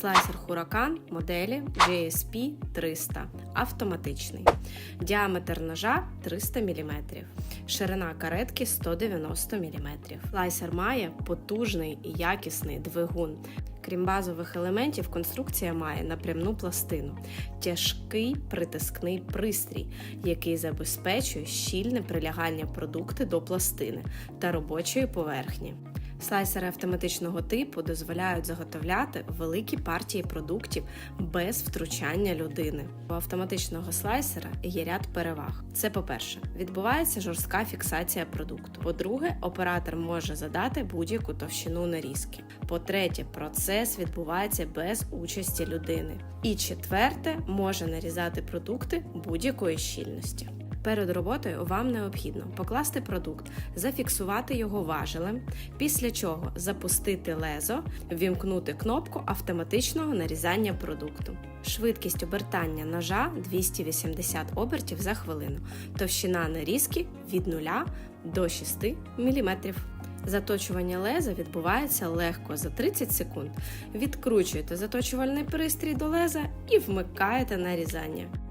Слайсер Huracan моделі GSP 300 автоматичний. Діаметр ножа 300 мм. Ширина каретки 190 мм. Слайсер має потужний і якісний двигун. Крім базових елементів, конструкція має напрямну пластину, тяжкий притискний пристрій, який забезпечує щільне прилягання продукти до пластини та робочої поверхні. Слайсери автоматичного типу дозволяють заготовляти великі партії продуктів без втручання людини. У автоматичного слайсера є ряд переваг. Це, по-перше, відбувається жорстка фіксація продукту. По-друге, оператор може задати будь-яку товщину нарізки. По-третє, процес відбувається без участі людини. І четверте, може нарізати продукти будь-якої щільності. Перед роботою вам необхідно покласти продукт, зафіксувати його важелем, після чого запустити лезо, ввімкнути кнопку автоматичного нарізання продукту. Швидкість обертання ножа 280 обертів за хвилину, товщина нарізки від 0 до 6 мм. Заточування леза відбувається легко за 30 секунд. Відкручуєте заточувальний пристрій до леза і вмикаєте нарізання.